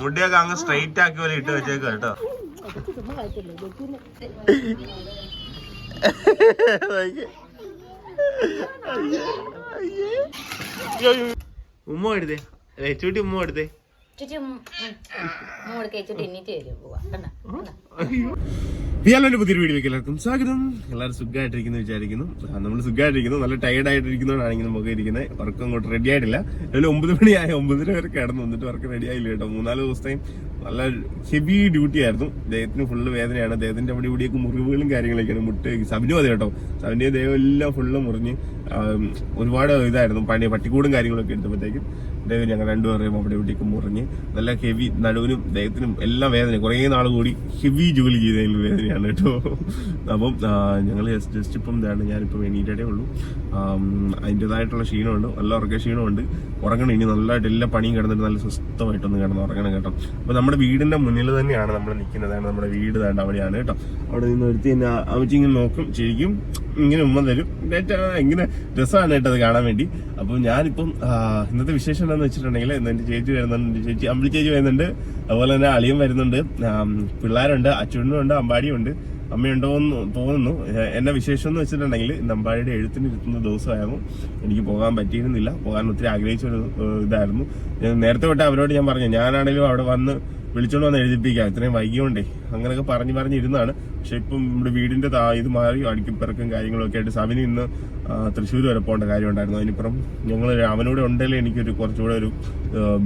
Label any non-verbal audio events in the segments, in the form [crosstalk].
മുടിയൊക്കെ അങ്ങ് സ്ട്രെയിറ്റ് ആക്കി പോലെ ഇട്ട് വെച്ചേക്ക് കേട്ടോ. ഉമ്മ എടുത്തേ. ചൂട്ടി ഉമ്മ എടുത്തേ. വിയാലോന്റെ പുതിയൊരു വീഡിയോയ്ക്ക് എല്ലാവർക്കും സ്വാഗതം. എല്ലാവരും സുഖമായിട്ടിരിക്കുന്നു വിചാരിക്കുന്നു. നമ്മൾ സുഖമായിട്ടിരിക്കുന്നു. നല്ല ടയർഡ് ആയിട്ടിരിക്കുന്നതുകൊണ്ടാണെങ്കിൽ നമുക്ക് ഇരിക്കുന്നത്. വർക്ക് അങ്ങോട്ട് റെഡി ആയിട്ടില്ല. അതിൽ ഒമ്പത് മണിയായ ഒമ്പതര വരെ കിടന്നു വന്നിട്ട് വർക്ക് റെഡി ആയില്ല കേട്ടോ. മൂന്നാൽ ദിവസത്തെയും നല്ല ഹെവി ഡ്യൂട്ടി ആയിരുന്നു. അദ്ദേഹത്തിന് ഫുള്ള് വേദനയാണ്. അദ്ദേഹത്തിന്റെ അവിടെ ഇവിടെയൊക്കെ മുറിവുകളും കാര്യങ്ങളൊക്കെയാണ്. മുട്ട് സബിനും അതെ കേട്ടോ. സബിന്റെ ദേഹം എല്ലാം ഫുള്ള് മുറിഞ്ഞ് ഒരുപാട് ഇതായിരുന്നു. പണി പട്ടിക്കൂടും കാര്യങ്ങളൊക്കെ എടുത്തപ്പോഴത്തേക്കും ദൈവം ഞങ്ങൾ രണ്ടുപേരെയും അവിടെ ഇവിടേക്ക് മുറിഞ്ഞ് നല്ല ഹെവി നടുവിനും ദേഹത്തിനും എല്ലാം വേദന. കുറേ നാൾ കൂടി ഹെവി ജോലി ചെയ്തതിൽ വേദനയാണ് കേട്ടോ. അപ്പം ഞങ്ങൾ ജസ്റ്റ് ഇപ്പം ഇതാണ്. ഞാനിപ്പം എണീറ്റേ ഉള്ളൂ. അതിന്റെതായിട്ടുള്ള ക്ഷീണമുണ്ട്. നല്ല ഉറക്ക ക്ഷീണമുണ്ട്. ഉറങ്ങണം. ഇനി നല്ലതായിട്ട് എല്ലാ പണിയും കിടന്നിട്ട് നല്ല സ്വസ്ഥമായിട്ടൊന്ന് കിടന്ന് ഉറങ്ങണം കേട്ടോ. അപ്പോൾ നമ്മുടെ വീടിന്റെ മുന്നിൽ തന്നെയാണ് നമ്മൾ നിൽക്കുന്നതാണ് നമ്മുടെ വീട് താണ്ട് അവിടെയാണ് കേട്ടോ. അവിടെ നിന്ന് എടുത്ത് തന്നെ അമ്മച്ചി ഇങ്ങനെ നോക്കും ശരിക്കും ഇങ്ങനെ ഉമ്മ തരും. ഇങ്ങനെ രസമാണ് കേട്ടോ അത് കാണാൻ വേണ്ടി. അപ്പോൾ ഞാനിപ്പം ഇന്നത്തെ വിശേഷം എന്താണെന്ന് വെച്ചിട്ടുണ്ടെങ്കിൽ എന്റെ ചേച്ചി ചേച്ചി അമ്പിളി ചേച്ചി വരുന്നുണ്ട്. അതുപോലെ തന്നെ അളിയും വരുന്നുണ്ട്. പിള്ളേരുണ്ട് അച്ഛനും അച്ഛനുണ്ട് അമ്പാടിയും ഉണ്ട്. അമ്മയുണ്ടോ എന്ന് തോന്നുന്നു എന്നെ വിശേഷം എന്ന് വെച്ചിട്ടുണ്ടെങ്കിൽ നമ്പാടിയുടെ എഴുത്തിന് ഇരുത്തുന്ന ദിവസമായിരുന്നു. എനിക്ക് പോകാൻ പറ്റിയിരുന്നില്ല. പോകാൻ ഒത്തിരി ആഗ്രഹിച്ച ഒരു ഇതായിരുന്നു. നേരത്തെ തൊട്ട് അവരോട് ഞാൻ പറഞ്ഞു ഞാനാണെങ്കിലും അവിടെ വന്ന് വിളിച്ചോണ്ട് വന്ന് എഴുതിപ്പിക്കാം. ഇത്രയും വൈകിയോണ്ടേ. അങ്ങനെയൊക്കെ പറഞ്ഞു പറഞ്ഞിരുന്നാണ് പക്ഷെ ഇപ്പം നമ്മുടെ വീടിന്റെ താ ഇത് മാറി അടിക്കപ്പിറക്കും കാര്യങ്ങളൊക്കെ ആയിട്ട് സവിന് ഇന്ന് തൃശ്ശൂർ വരെ പോകേണ്ട കാര്യം ഉണ്ടായിരുന്നു അതിനിപ്പുറം ഞങ്ങൾ അവനോട് ഉണ്ടെങ്കിൽ എനിക്കൊരു കുറച്ചുകൂടെ ഒരു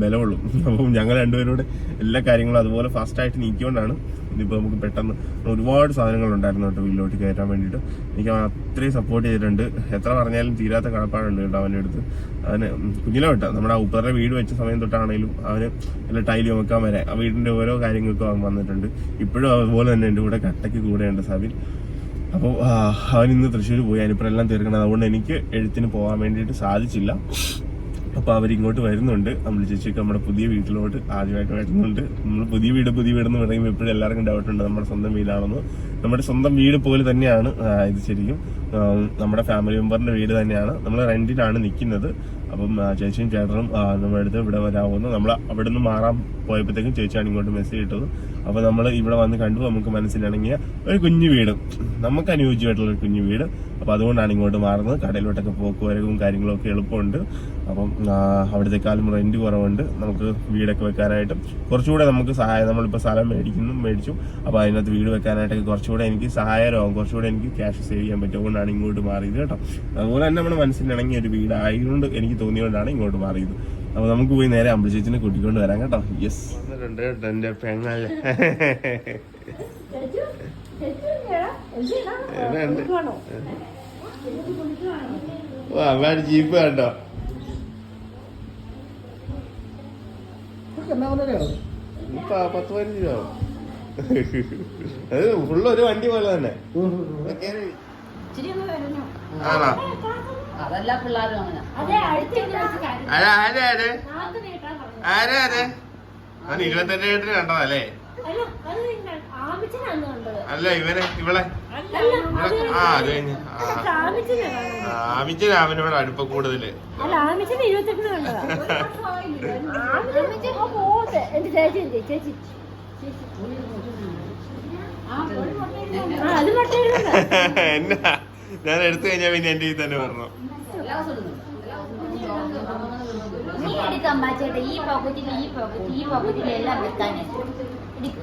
ബലമുള്ളൂ. അപ്പം ഞങ്ങൾ രണ്ടുപേരോട് എല്ലാ കാര്യങ്ങളും അതുപോലെ ഫാസ്റ്റായിട്ട് നീക്കിക്കൊണ്ടാണ്. ഇനിയിപ്പോൾ നമുക്ക് പെട്ടെന്ന് ഒരുപാട് സാധനങ്ങൾ ഉണ്ടായിരുന്നു കേട്ടോ വീട്ടിലോട്ട് കയറ്റാൻ വേണ്ടിയിട്ട്. എനിക്ക് അവൻ അത്രയും സപ്പോർട്ട് ചെയ്തിട്ടുണ്ട്. എത്ര പറഞ്ഞാലും തീരാത്ത കടപ്പാടുണ്ട് കേട്ടോ അവന്റെ അടുത്ത്. അവന് കുഞ്ഞിലോട്ടാ നമ്മുടെ ഉപ്പറുടെ വീട് വെച്ച സമയം തൊട്ടാണെങ്കിലും അവന് എല്ലാ ടൈലും വെക്കാൻ വരെ. ആ വീടിന്റെ ഓരോ കാര്യങ്ങൾക്കും അവൻ വന്നിട്ടുണ്ട്. ഇപ്പോഴും അതുപോലെ തന്നെ എന്റെ കൂടെ കട്ടയ്ക്ക് കൂടെയുണ്ട് സബിൻ. അപ്പോൾ അവൻ ഇന്ന് തൃശ്ശൂർ പോയി. അതിനിപ്പോൾ എല്ലാം തീർക്കണം. അതുകൊണ്ട് എനിക്ക് എഴുത്തിന് പോകാൻ വേണ്ടിയിട്ട് സാധിച്ചില്ല. അപ്പൊ അവരിങ്ങോട്ട് വരുന്നുണ്ട്. നമ്മൾ ചേച്ചിയൊക്കെ നമ്മുടെ പുതിയ വീട്ടിലോട്ട് ആദ്യമായിട്ട് വരുന്നുണ്ട്. നമ്മൾ പുതിയ വീട് പുതിയ വീട് എന്ന് പറയുമ്പോൾ എപ്പോഴും എല്ലാവർക്കും ഡൗട്ട് ഉണ്ട്. നമ്മുടെ സ്വന്തം വീടാണെന്ന്. നമ്മുടെ സ്വന്തം വീട് പോലെ തന്നെയാണ് ഇത് ശരിക്കും നമ്മുടെ ഫാമിലി മെമ്പറിന്റെ വീട് തന്നെയാണ്. നമ്മൾ റെന്റിനാണ് നിൽക്കുന്നത്. അപ്പം ചേച്ചിയും ചേട്ടനും നമ്മുടെ അടുത്ത് ഇവിടെ വരാമെന്ന് നമ്മൾ അവിടെ നിന്ന് മാറാൻ പോയപ്പോഴത്തേക്കും ചേച്ചിയാണ് ഇങ്ങോട്ട് മെസ്സേജ് ഇട്ടത്. അപ്പോൾ നമ്മൾ ഇവിടെ വന്ന് കണ്ടു നമുക്ക് മനസ്സിലാണെങ്കിൽ ഒരു കുഞ്ഞു വീട്. നമുക്ക് അനുയോജ്യമായിട്ടുള്ള ഒരു കുഞ്ഞു വീട്. അപ്പൊ അതുകൊണ്ടാണ് ഇങ്ങോട്ട് മാറുന്നത്. കടയിലോട്ടൊക്കെ പോക്ക് വരവും കാര്യങ്ങളൊക്കെ എളുപ്പമുണ്ട്. അപ്പം അവിടുത്തെ അവിടത്തെക്കാളും റെന്റ് കുറവുണ്ട്. നമുക്ക് വീടൊക്കെ വെക്കാനായിട്ടും കുറച്ചുകൂടെ നമുക്ക് സഹായം നമ്മളിപ്പോൾ സ്ഥലം മേടിക്കുന്നു മേടിച്ചു. അപ്പോൾ അതിനകത്ത് വീട് വെക്കാനായിട്ടൊക്കെ കുറച്ചുകൂടെ എനിക്ക് സഹായകരമാകും കുറച്ചുകൂടെ എനിക്ക് ക്യാഷ് സേവ് ചെയ്യാൻ പറ്റും. അതുകൊണ്ടാണ് ഇങ്ങോട്ട് മാറിയത് കേട്ടോ. അതുപോലെ തന്നെ നമ്മുടെ മനസ്സിലിണങ്ങിയ ഒരു വീടായതുകൊണ്ട് എനിക്ക് തോന്നിയതുകൊണ്ടാണ് ഇങ്ങോട്ട് മാറിയത്. അപ്പോൾ നമുക്ക് പോയി നേരെ അമ്പലച്ചേച്ചിനെ കൂട്ടിക്കൊണ്ട് വരാം കേട്ടോ. യെസ് വന്നിട്ടുണ്ട് കേട്ടോ എന്റെ പെങ്ങളെ ഓ അമ്മയുടെ ജീപ്പ് കണ്ടോ? പത്ത് പതിനഞ്ച് രൂപ. അത് ഫുള്ള് ഒരു വണ്ടി പോലെ തന്നെ. ആണോ? അതല്ല പിള്ളേരും അങ്ങനെ അതെ അടുത്തേക്ക് വെച്ച് കാര്യം ആരാ ആരാ ആര്? നാക്ക് നീട്ടാൻ പറഞ്ഞു ആരാ ആര്? അവൻ ഇരുപത്തെട്ട് കണ്ടതല്ലേ? അല്ല ഇവനെ ഇവളെ. ആ അത് കഴിഞ്ഞ്. ആമിച്ചൻ അവനോട് അടുപ്പ കൂടുതൽ എന്നാ ഞാൻ എടുത്തു കഴിഞ്ഞാ പിന്നെ എന്റെ ഇത് തന്നെ പറഞ്ഞു നീ എടുക്കാൻ പാച്ചേട്ടാ ഈ പോക്കറ്റിൽ ഈ പോക്കറ്റ് ഈ പോക്കറ്റിൽ എല്ലാം വെക്കാനായിട്ട് എടുക്ക്.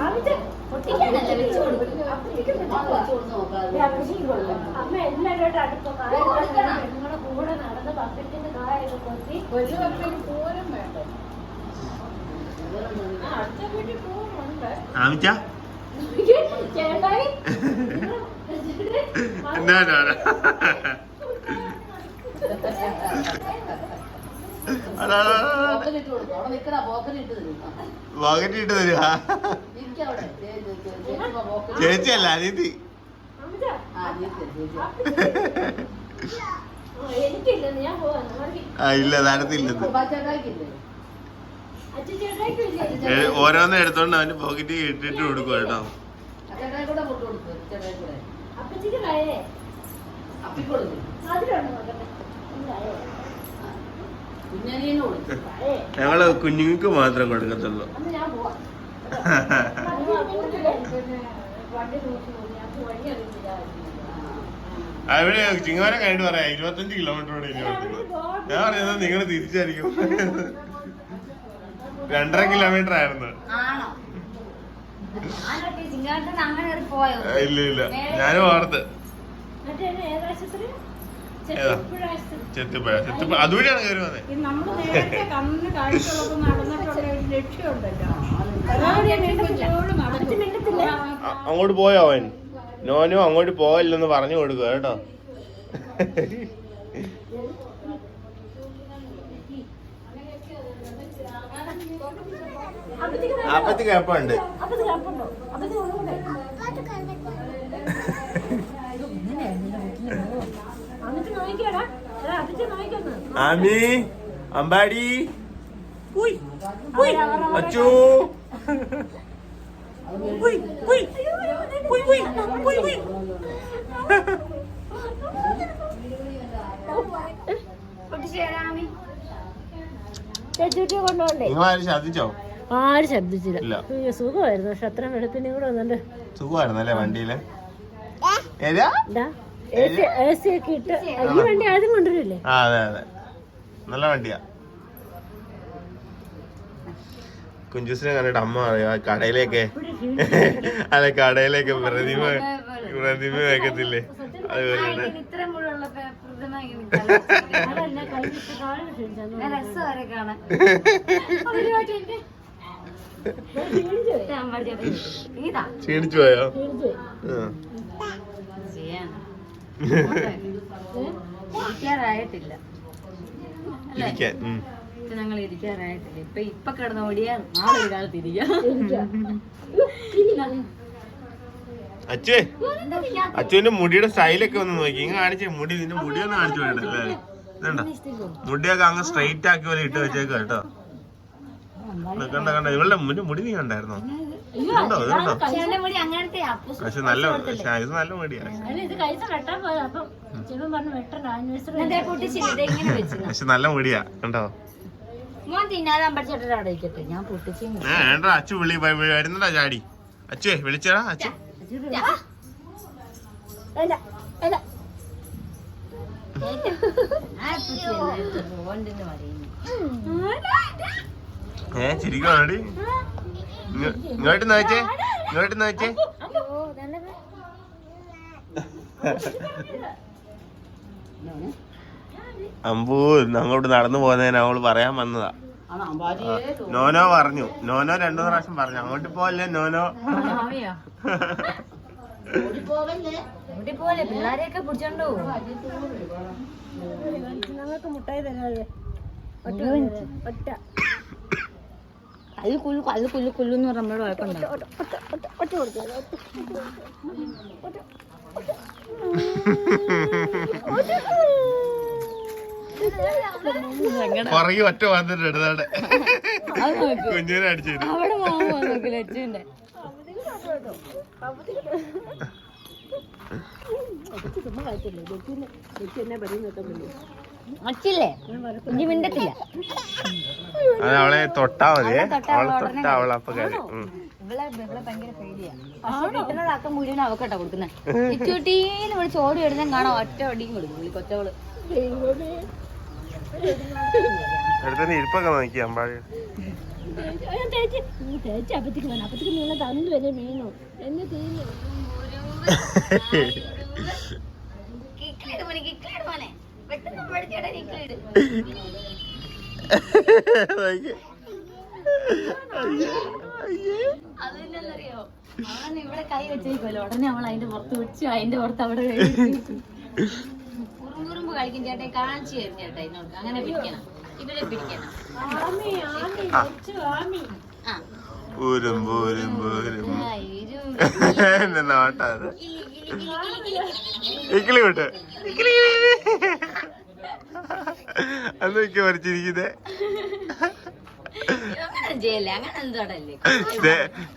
ആമിച്ചൻ പൊട്ടിക്കാനല്ല വെച്ച് കൊടുക്കും. അമ്മ എല്ലാവരോടും അടുപ്പം നിങ്ങളുടെ കൂടെ നടന്ന് ബക്കറ്റിന്റെ കായൊക്കെ കൊത്തി ഒരു ബക്കറ്റ് പോലും വേണ്ട? അടുത്ത വീട്ടിൽ പോകുന്നുണ്ട് ആമിച്ച? ചേട്ടായി. [laughs] എന്നാ എന്നാ, എന്നാ. [laughs] പോക്കറ്റ് ഇട്ട് തരുക ചേച്ചിയല്ല ഞാൻ ആ ഇല്ല നടത്തില്ലെന്ന് ഓരോന്നും എടുത്തോണ്ട് അവന് പോക്കറ്റ് ഇട്ടിട്ട് കൊടുക്കും കേട്ടോ അപ്പച്ചിക്ക് അതിലുണ്ട് ഞങ്ങൾ കുഞ്ഞുങ്ങൾക്ക് മാത്രം കൊടുക്കത്തുള്ളൂ. അവിടെ ചിങ്ങവരം കഴിഞ്ഞിട്ട് പറയാം. ഇരുപത്തഞ്ച് കിലോമീറ്റർ കൂടെ ഞാൻ പറയുന്നത് നിങ്ങൾ തിരിച്ചായിരിക്കും. രണ്ടര കിലോമീറ്റർ ആയിരുന്നു. ഇല്ല ഇല്ല. ഞാനും ഓർത്ത് ഏതാ? ചെറുപ്പുഴാശത്തിന് ചെത്തിപ്പഴ. ചെത്തിപ്പഴ. അതുവഴിയാണ് കയറി വന്നത് നമ്മൾ നേരത്തെ കാഴ്ചകളൊക്കെ നടന്നിട്ടുള്ള ഒരു ലക്ഷ്യമുണ്ടല്ലോ. അങ്ങോട്ട് പോയോ അവൻ? നോനോ അങ്ങോട്ട് പോവല്ലെന്ന് പറഞ്ഞു കൊടുക്കുക കേട്ടോ. അപ്പത്തി കേപ്പുണ്ട് ആമി അമ്പാടി. ഉയ്, ഉയ്, അച്ചൂ. ഉയ്, ഉയ്, ഉയ്, ഉയ്, ഉയ്, ഉയ്. പൊട്ടിച്ചേരാമി ചേച്ചൂട്ടിയെ കൊണ്ടുപോണ്ടേ നിങ്ങളാരും ശ്രദ്ധിച്ചോ ആരും ശബ്ദിച്ചില്ല സുഖമായിരുന്നു. പക്ഷെ അത്ര വെളുപ്പിനെ കൂടെ വന്നിട്ട്. സുഖമായിരുന്നല്ലേ വണ്ടിയിൽ? ഏതാ? ഈ വണ്ടി ആദ്യം കൊണ്ടുവരില്ലേ? ആ അതെ അതെ. നല്ല വണ്ടിയാ. കുഞ്ചുസിനെ കണ്ടിട്ട് അമ്മ ആ കടയിലേക്ക്. അല്ല കടയിലേക്ക് പ്രതിമ പ്രതിമ വെക്കത്തില്ലേ? അതുപോലെ ക്ഷീണിച്ചു പോയോ. ഇരിക്കാറായിട്ടില്ല. ഇരിക്കാൻ ഞങ്ങൾ ഇരിക്കാറായിട്ടില്ല. ഇപ്പൊ ഇപ്പൊ കിടന്ന് ഓടിയാ നാളെ ഒരു കാലത്ത് ഇരിക്കാം അച്ചുവേ അച്ചുവിന്റെ മുടിയുടെ സ്റ്റൈലൊക്കെ ഒന്ന് നോക്കി. ഇങ്ങനെ കാണിച്ചേ മുടി നിന്റെ മുടി ഒന്ന് കാണിച്ചു വേണ്ടല്ലേ ഇതുണ്ടോ? മുടിയൊക്കെ അങ്ങ് സ്ട്രൈറ്റ് ആക്കി പോലെ ഇട്ട് വെച്ചേക്കോ കേട്ടോ. കണ്ട കണ്ട? ഇവളുടെ മുടി മുടി നീ കണ്ടായിരുന്നോ? പക്ഷെ നല്ല ഇത് നല്ല മുടിയാണ്. പക്ഷെ നല്ല മടിയാ കണ്ടോ? വേണ്ട അച്ചു വിളി വരുന്നടാ ചാടി. അച്ചുവേ വിളിച്ചടാ അച്ചു. അല്ല അല്ല ഏ ചിരിക്കണോടി ഇങ്ങോട്ട് നോച്ചേ ഇങ്ങോട്ട് നോച്ചേ അമ്പൂ അങ്ങോട്ട് നടന്നു പോകുന്നതിന് അവൾ പറയാൻ വന്നതാ. നോനോ പറഞ്ഞു. നോനോ രണ്ടു പ്രാവശ്യം പറഞ്ഞു. അങ്ങോട്ട് പോവല്ലേ നോനോ? പിള്ളേരെയൊക്കെ പിടിച്ചോണ്ടോ ഞങ്ങൾക്ക് മുട്ടായി തരാതെ. ഒറ്റ ഒറ്റ. അത് കുല്ലു അതിൽ കുല്ലു കുല്ലു എന്ന് പറഞ്ഞ നമ്മുടെ കുഴപ്പമുണ്ടോ ഒറ്റ ഒറ്റ ഒറ്റ കൊടുക്കുക പുറകെ ഒറ്റ വന്നിട്ട് എടുത്താടെ കുഞ്ഞിനെ അടിച്ചു. അവിടെ മാമ നോക്കില്ല അച്ഛന്റെ അച്ചില്ലേ കുഞ്ഞു മിണ്ടത്തില്ല. അത് അവളെ തൊട്ടാ മതി. അവളെ തൊട്ടാ അവളെ അപ്പൊ കാര്യം. ഇവളെ ഇവളെ ഭയങ്കര പേടിയാ. പക്ഷെ കിട്ടുന്നതാക്കം മുഴുവൻ അവക്കട്ടാ കൊടുക്കുന്നത് ഇച്ചൂട്ടീന്ന് വിളിച്ച് ഓടി വരുന്ന കാണാൻ ഒറ്റ അടിയും കൊടുക്കും. ഈ കൊച്ചവൾ. എടുത്തന്നെ ഇരിപ്പൊക്കെ നോക്കി അമ്പാടി. തേച്ച് തേച്ച് അപ്പത്തേക്ക് വേണം അപ്പത്തേക്ക് നിങ്ങൾ തന്നു വരെ മീനോ എന്നെ തീരുന്നു കിക്കിലിട് മോനെ കിക്കിലിട് മോനെ. പെട്ടെന്ന് പഠിച്ചേടാ അത് പിന്നെന്തറിയോ അവൻ ഇവിടെ കൈ വെച്ചേക്കുമല്ലോ ഉടനെ അവൾ അതിന്റെ പുറത്ത് അതിന്റെ പുറത്ത് അവിടെ കുറുമ്പുറുമ്പ് കളിക്കും കാണിച്ചു തരും അങ്ങനെ പിടിക്കണം. ഇവരെ പിടിക്കണം. ആ. എന്നെ. ഇക്കിളി വിട്ട് ഇക്കിളി അന്ന് വരച്ചിരിക്കുന്നേ.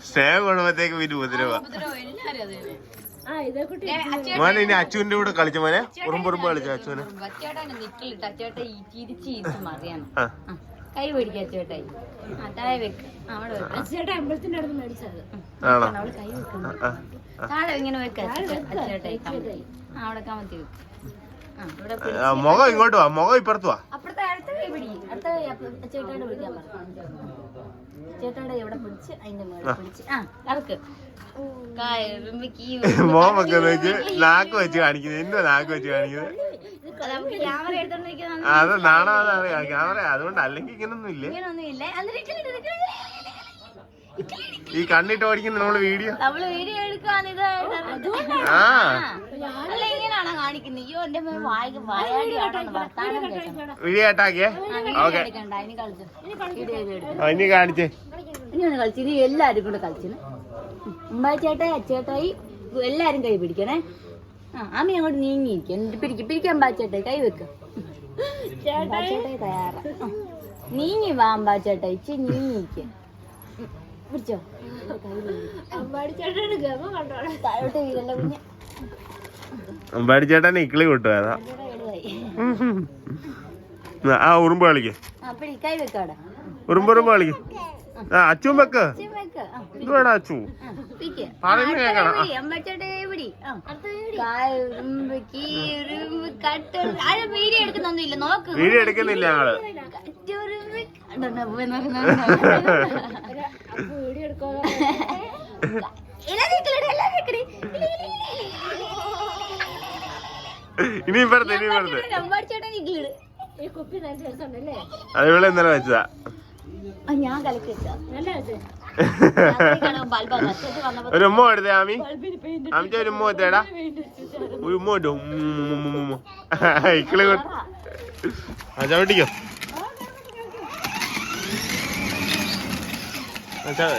സ്നേഹം കുടുംബത്തേക്ക് പിന്നെ ഉപദ്രവ. മോനെ ഇനി അച്ചുവിന്റെ കൂടെ കളിച്ച മോനെ? ഉറുമ്പുറുമ്പ് കളിച്ച അച്ചുവിനെ? ആ, കൈ പിടിക്കുക അച്ചേട്ടായി അതായ വെക്ക്. അവിടെ വെക്ക്. അച്ഛയുടെ അമ്പലത്തിന്റെ അടുത്ത് മേടിച്ചത്. ആണോ? അവൾ കൈ. താഴെ ഇങ്ങനെ വെക്ക അച്ചേട്ടായി കമത്തി. ആ അവിടെ കമത്തി വെക്ക് ആ ഇവിടെ ആ, പിടിച്ച് മുഖം ഇങ്ങോട്ട് വാ മുഖം ഇപ്പുറത്ത് വാ. അപ്പുറത്തെ അടുത്ത കൈ പിടി. അടുത്ത കൈ ചേട്ടായിട്ട് പിടിക്കാൻ പറഞ്ഞു ചേട്ടായുടെ ഇവിടെ പിടിച്ച് അതിന്റെ മുകളിൽ പിടിച്ച് ആ കറക്ക് കയറുമ്പക്ക് ഈ മോൻ വെക്കുന്നേക്ക് നാക്ക് വെച്ച് കാണിക്കുന്നത് എന്തോ നാക്ക് വെച്ച് കാണിക്കുന്നത് അത് നാണോ ക്യാമറ എടുത്തോണ്ടിരിക്കുന്ന ആ, അത് നാണാതെ ക്യാമറ അതുകൊണ്ട് അല്ലെങ്കിൽ ഇങ്ങനൊന്നും ഇല്ലേ. ഈ കണ്ണിട്ട് ഓടിക്കുന്ന നമ്മൾ വീഡിയോ? നമ്മൾ വീഡിയോ എടുക്കാനിത് ആ. അല്ല ഇങ്ങനെയാണോ കാണിക്കുന്നത് അയ്യോ എന്റെ വായിക്ക് വായ വായാടി വർത്താനം കേൾക്കണം വീഡിയോ ആട്ടാക്കിയേ ഓക്കെ. ഇനി കളിച്ചു. വീഡിയോ എടുക്കും ആ, ഇനി കാണിച്ചേ. ഇനി ഒന്ന് കളിച്ചു ഇനി എല്ലാരും കൂടെ കളിച്ചിന് ഉമ്പായി ചേട്ടായി അച്ചേട്ടായി എല്ലാരും കൈ പിടിക്കണേ. ആ അമ്മ അങ്ങോട്ട് നീങ്ങിയിരിക്കും. എന്നിട്ട് പിടിക്ക് പിടിക്കാൻ അമ്പാച്ചേട്ടായി കൈ വെക്കാം. അമ്പാച്ചേട്ടായി തയ്യാറാ. നീങ്ങി വാ അമ്പാച്ചേട്ടായി ഇച്ചി നീങ്ങിയിരിക്ക. പിടിച്ചോ? താഴോട്ട് കുഞ്ഞ്. അമ്പാടി ചേട്ടൻ ഇക്കിളി കൊട്ടുവാ ആ ഉറുമ്പ് കളിക്ക് ആ കൈ വെക്കാടെ ഉറുമ്പ് ഉറുമ്പ് കളിക്ക് ആ അച്ചു വെക്ക്. ഇത് വേണം അച്ചു? കട്ട്, വീഡിയോ എടുക്കുന്നില്ല ഞങ്ങൾ. [laughs] ഇനി ഇപ്പുറത്ത് ഇനി രസമുണ്ടല്ലേ? അത് ഇവിടെ ഇന്നലെ വെച്ചതാ. ഞാൻ കലക്കി വെച്ചാ നല്ല രസം. ബൾബ കത്തിട്ട് വന്നപ്പോ ഒരു ഉമ്മ എടുത്തേ ആമി? ആമിച്ച ഒരു ഉമ്മ എടുത്തേടാ. ഒരു ഉമ്മ ഇട്ടു ഇക്കിളി കൊട്ട് ആ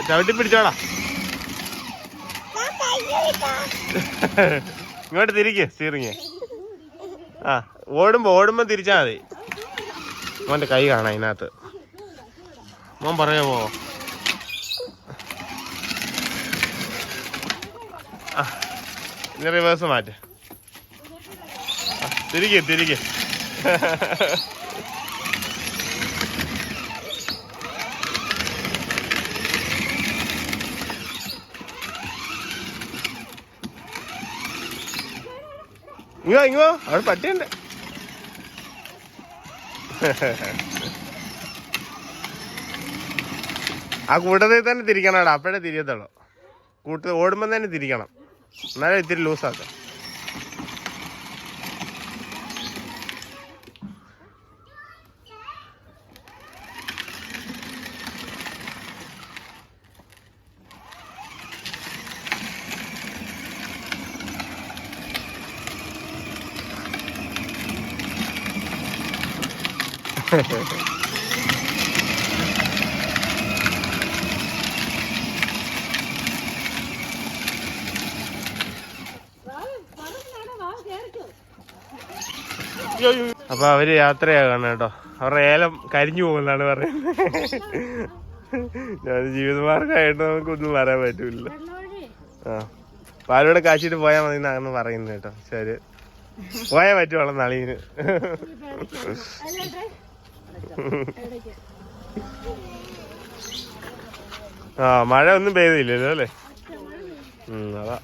ചവിട്ടി പിടിച്ചോടാ. ഇങ്ങോട്ട് തിരിക്ക് സ്റ്റീറിങ് ആ ഓടുമ്പോ ഓടുമ്പോ തിരിച്ചാ മതി. മോന്റെ കൈ കാണാം അതിനകത്ത്. മോൻ പറയാമോ റിവേഴ്സ് മാറ്റ്. തിരികെ തിരികെ ഇങ്ങോ ഇങ്ങോ അവിടെ പട്ടിയുണ്ട്. ആ കൂട്ടത്തിൽ തന്നെ തിരിക്കണടാ. അപ്പോഴേ തിരിയത്തുള്ളൂ. കൂട്ടത്തിൽ ഓടുമ്പോൾ തന്നെ തിരിക്കണം. എന്നാലും ഇത്തിരി ലൂസാക്കാം അപ്പൊ അവർ യാത്രയാകാണ് കേട്ടോ. അവരുടെ ഏലം കരിഞ്ഞു പോകുന്നാണ് പറയുന്നത്. ഞാൻ ജീവിതമാർഗമായിട്ട് നമുക്കൊന്നും പറയാൻ പറ്റൂല. ആ. പാലോടെ കാശിട്ട് പോയാൽ മതി എന്നാണ് പറയുന്നത് കേട്ടോ. ശരി. പോയാൽ പറ്റുവാളെ നളീന്. ആ മഴ ഒന്നും പെയ്തില്ലല്ലോ അല്ലേ? അതാ.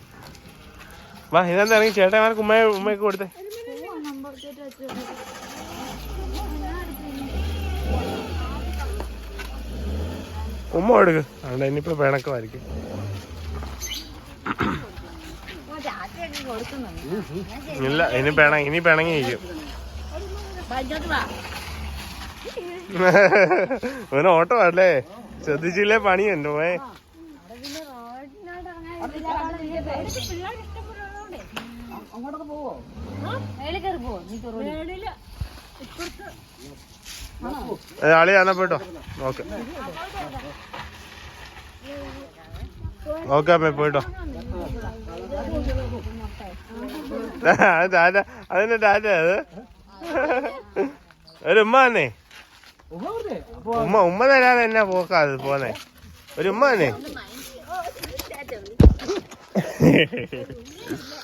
വാ ഇതെന്താ ഇറങ്ങി ചേട്ടന്മാർക്ക് ഉമ്മയെ ഉമ്മയൊക്കെ കൊടുത്തേ? ഉമ്മ എടുക്ക്. അതുകൊണ്ട് ഇനിയിപ്പോ പിണക്കമായിരിക്കും ഇല്ല ഇനി പിണ ഇനി പിണങ്ങിയിരിക്കും ഇരിക്കും ഓട്ടോ അല്ലേ? ശ്രദ്ധിച്ചില്ലേ പണിയുണ്ട് പോയെ അങ്ങോട്ടൊക്കെ പോവോ? മേളിൽ കയറി പോവോ? മേളിൽ ആളി കാണപ്പെട്ടോ ഓക്കെ ഓക്കെ അമ്മ പോയിട്ടോ. ടാറ്റ അതിന്റെ ടാറ്റ അത്. ഒരു ഉമ്മ തന്നെ ഉമ്മ ഉമ്മ തരാതെ എന്നാ പോക്കാത് പോന്നെ. ഒരു ഉമ്മ തന്നെ [laughs]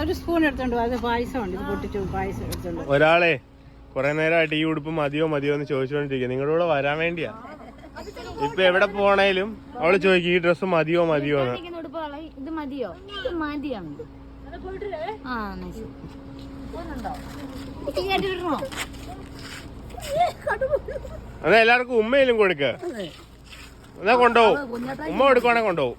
ഒരു സ്പൂൺ എടുത്തോണ്ട് അത് പായസം ഉണ്ട് ഇത് പൊട്ടിച്ചു പായസം എടുത്തോണ്ട് ഒരാളെ കുറെ നേരമായിട്ട് ഈ ഉടുപ്പ് മതിയോ മതിയോ എന്ന് ചോദിച്ചുകൊണ്ടിരിക്കുക നിങ്ങളുടെ കൂടെ വരാൻ വേണ്ടിയാ. ഇപ്പൊ എവിടെ പോണേലും അവൾ ചോദിക്കും ഈ ഡ്രസ്സ് മതിയോ മതിയോ ഇത് മതിയോ? ഇത് മതിയാണ്. ആ? എന്നാ എല്ലാവർക്കും ഉമ്മയിലും കൊടുക്ക. എന്നാ കൊണ്ടുപോകും? ഉമ്മ കൊടുക്കുവാണെ കൊണ്ടുപോകും.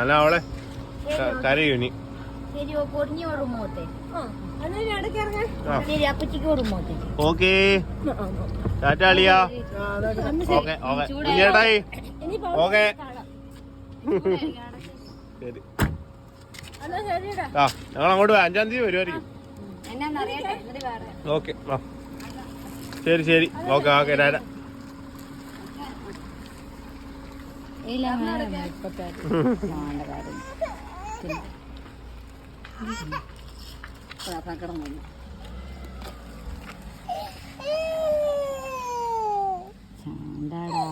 അല്ല അവളെ കരയൂനി. ഓക്കേ. ടാറ്റ അളിയ. Okay okay. ഓക്കെ. ശരി. ആ ഞങ്ങൾ അങ്ങോട്ട്. അഞ്ചാം തീയതി വരുമായിരിക്കും ഓക്കെ ആ ശരി ശരി. ഓക്കെ ഓക്കെ രാജ ഇപ്പത്തെ വേണ്ട കാര്യം കിടന്നു ചാണ്ടാടാ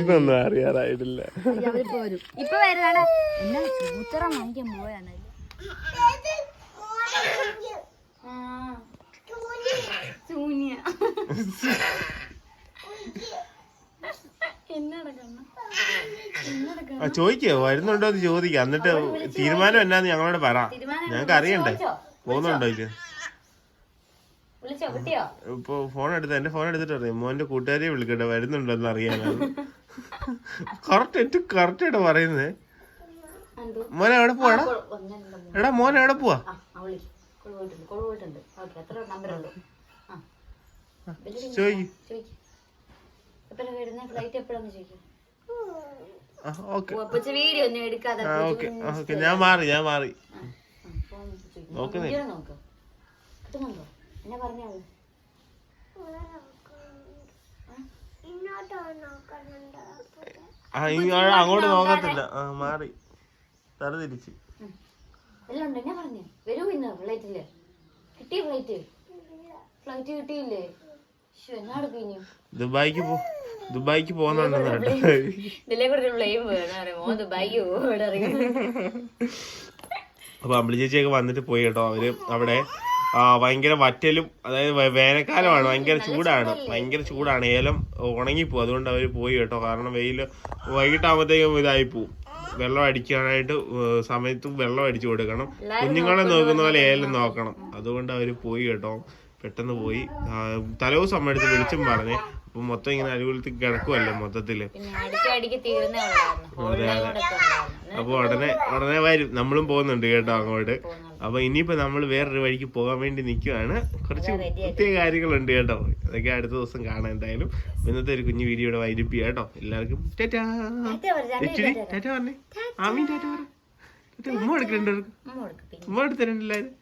ഇതൊന്നും അറിയാറായിട്ടില്ല. ഇപ്പൊ വരുന്നാണ് വാങ്ങിക്കാൻ പോയാണ് ചോദിക്കോ. വരുന്നുണ്ടോ എന്ന് ചോദിക്കാം. എന്നിട്ട് തീരുമാനം എന്നാന്ന് ഞങ്ങളോട് പറ. ഞങ്ങൾക്ക് അറിയണ്ടേ പോകുന്നുണ്ടോ കിട്ടിയോ ഇപ്പൊ ഫോൺ എടുത്ത് എന്റെ ഫോൺ എടുത്തിട്ട് അറിയാം? മോന്റെ കൂട്ടുകാരെ വിളിക്കട്ടെ വരുന്നുണ്ടെന്ന് അറിയാനാണ്. കറക്റ്റ് ഏറ്റവും കറക്റ്റ് ആയിട്ട് പറയുന്നേ. മോൻ മോനെ എവിടെ പോവാടാ എടാ മോനെ എവിടെ പോവാ? ഞാൻ മാറി ഞാൻ മാറി. ആ, എന്നെ പറഞ്ഞാൾ. അങ്ങോട്ട് നോക്കത്തില്ല. മാറി. തല തിരിച്ച്. എല്ലാം ഉണ്ട്? ഞാൻ പറഞ്ഞു. വരൂ ഇന്ന് ഫ്ലൈറ്റിൽ കിട്ടിയ ഫ്ലൈറ്റ് ഫ്ലൈറ്റ് കിട്ടിയില്ലേ? എന്നാട് പിന്നെയും ദുബായിക്ക് പോ ദുബായിക്ക് പോകുന്നുണ്ടെന്ന് കേട്ടോ. ഇതിലെ കൂടെ പ്ലെയിൻ മോൻ ദുബായിക്ക് പോകണം അപ്പൊ അമ്പിളി ചേച്ചിയൊക്കെ വന്നിട്ട് പോയി കേട്ടോ. അവർ അവിടെ ഭയങ്കര വറ്റലും അതായത് വേനൽക്കാലമാണ് ഭയങ്കര ചൂടാണ്. ഭയങ്കര ചൂടാണ്. ഏലം ഉണങ്ങിപ്പോവും. അതുകൊണ്ട് അവർ പോയി കേട്ടോ. കാരണം വെയിൽ വൈകിട്ടാകുമ്പോഴത്തേക്കും ഇതായി പോവും. വെള്ളം അടിക്കാനായിട്ട് സമയത്തും വെള്ളം അടിച്ചു കൊടുക്കണം. കുഞ്ഞുങ്ങളെ നോക്കുന്ന പോലെ ഏലം നോക്കണം. അതുകൊണ്ട് അവർ പോയി കേട്ടോ. പെട്ടെന്ന് പോയി. തലവും തലേദിവസം അമ്മ എടുത്ത് വിളിച്ചും പറഞ്ഞ്. അപ്പൊ മൊത്തം ഇങ്ങനെ അനുകൂലത്തിൽ കിടക്കുമല്ലോ മൊത്തത്തിൽ. അപ്പൊ ഉടനെ ഉടനെ വരും. നമ്മളും പോകുന്നുണ്ട് കേട്ടോ അങ്ങോട്ട്. അപ്പൊ ഇനിയിപ്പോ നമ്മൾ വേറൊരു വഴിക്ക് പോകാൻ വേണ്ടി നിൽക്കുവാണ് കുറച്ച് പ്രത്യേക കാര്യങ്ങളുണ്ട് കേട്ടോ. അതൊക്കെ അടുത്ത ദിവസം കാണാം എന്തായാലും. ഇന്നത്തെ ഒരു കുഞ്ഞു വീഡിയോ വൈരിപ്പി കേട്ടോ. എല്ലാവർക്കും ടാറ്റാ. ടാറ്റ പറഞ്ഞേ ആമീൻ ടാറ്റ പറ. ഉമ്മ പിന്നെ. ഉമ്മ എടുത്തിട്ടുണ്ട് എല്ലാവരും.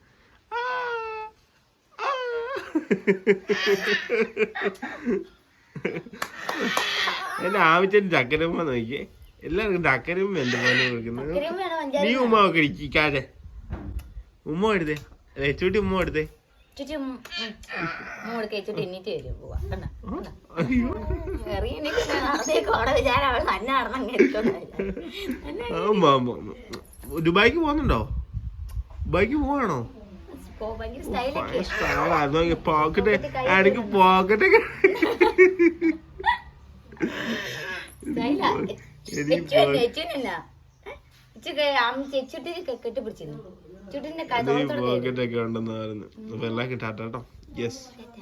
എന്റെ ആമിച്ചൻ ചക്കരമ്മ നോക്കിയേ. എല്ലാവർക്കും ചക്കരമ്മ എന്റെ പോലെ കൊടുക്കുന്നത് നീ ഉമ്മ ഒക്കെ ഇരിക്കാതെ ഉമ്മ എടുത്തേ. ലച്ചൂട്ടി ഉമ്മ എടുത്തേ. ആ. ദുബായിക്ക് പോകുന്നുണ്ടോ? ദുബായിക്ക് പോവാണോ? പോക്കറ്റ് ഇടയ്ക്ക് പോക്കറ്റ് എനിക്ക് ചെച്ചുട്ടിന് കെട്ടിപ്പിടിച്ചിരുന്നു. കൈ പോക്കറ്റ് ഒക്കെ ഉണ്ടെന്ന് പറഞ്ഞു. അപ്പൊ എല്ലാം കിട്ടാട്ടോ യെസ്